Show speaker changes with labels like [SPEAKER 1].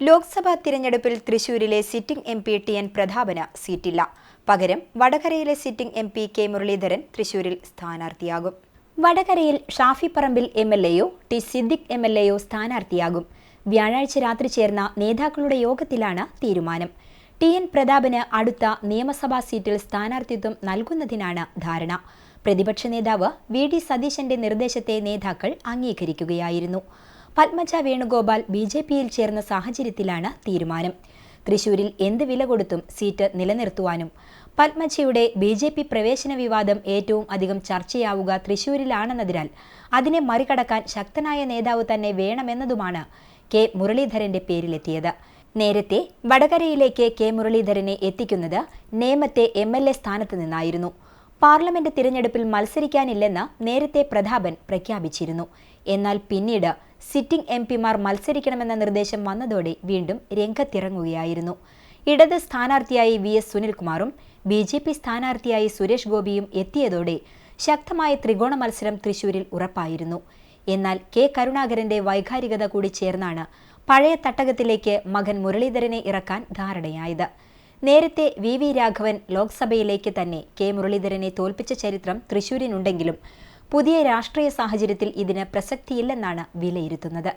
[SPEAKER 1] ലോക്സഭാ തിരഞ്ഞെടുപ്പിൽ തൃശൂരിലെ sitting M P T N Prathapan സീറ്റില്ല. പകരം വടകരയിലെ sitting M P K Muraleedharan തൃശൂരിൽ സ്ഥാനാർത്ഥിയാകും. വടകരയിൽ ഷാഫി പറമ്പിൽ എം എൽ എയോ ടി സിദ്ദിഖ് എം എൽ എയോ സ്ഥാനാർത്ഥിയാകും. വ്യാഴാഴ്ച രാത്രി ചേർന്ന നേതാക്കളുടെ യോഗത്തിലാണ് തീരുമാനം. ടി എൻ പ്രതാപന് അടുത്ത നിയമസഭാ സീറ്റിൽ സ്ഥാനാർത്ഥിത്വം നൽകുന്നതിനാണ് ധാരണ. പ്രതിപക്ഷ നേതാവ് വി ഡി സതീശന്റെ നിർദ്ദേശത്തെ നേതാക്കൾ അംഗീകരിക്കുകയായിരുന്നു. പത്മജ വേണുഗോപാൽ ബി ജെ പിയിൽ ചേർന്ന സാഹചര്യത്തിലാണ് തീരുമാനം. തൃശൂരിൽ എന്ത് വില കൊടുത്തും സീറ്റ് നിലനിർത്തുവാനും പത്മജയുടെ ബി ജെ പി പ്രവേശന വിവാദം ഏറ്റവും അധികം ചർച്ചയാവുക തൃശൂരിലാണെന്നതിനാൽ അതിനെ മറികടക്കാൻ ശക്തനായ നേതാവ് തന്നെ വേണമെന്നതുമാണ് കെ മുരളീധരന്റെ പേരിലെത്തിയത്. നേരത്തെ വടകരയിലേക്ക് കെ മുരളീധരനെ എത്തിക്കുന്നത് നേമത്തെ എം എൽ എ സ്ഥാനത്ത് നിന്നായിരുന്നു. പാർലമെന്റ് തിരഞ്ഞെടുപ്പിൽ മത്സരിക്കാനില്ലെന്ന് നേരത്തെ പ്രതാപൻ പ്രഖ്യാപിച്ചിരുന്നു. എന്നാൽ പിന്നീട് സിറ്റിംഗ് എം പിമാർ മത്സരിക്കണമെന്ന നിർദ്ദേശം വന്നതോടെ വീണ്ടും രംഗത്തിറങ്ങുകയായിരുന്നു. ഇടത് സ്ഥാനാർത്ഥിയായി വി എസ് സുനിൽകുമാറും ബി ജെ പി സ്ഥാനാർത്ഥിയായി സുരേഷ് ഗോപിയും എത്തിയതോടെ ശക്തമായ ത്രികോണ മത്സരം തൃശൂരിൽ ഉറപ്പായിരുന്നു. എന്നാൽ കെ കരുണാകരന്റെ വൈകാരികത കൂടി ചേർന്നാണ് പഴയ തട്ടകത്തിലേക്ക് മകൻ മുരളീധരനെ ഇറക്കാൻ ധാരണയായത്. നേരത്തെ വി വി രാഘവൻ ലോക്സഭയിലേക്ക് തന്നെ കെ മുരളീധരനെ തോൽപ്പിച്ച ചരിത്രം തൃശൂരിനുണ്ടെങ്കിലും പുതിയ രാഷ്ട്രീയ സാഹചര്യത്തിൽ ഇതിന് പ്രസക്തിയില്ലെന്നാണ് വിലയിരുത്തുന്നത്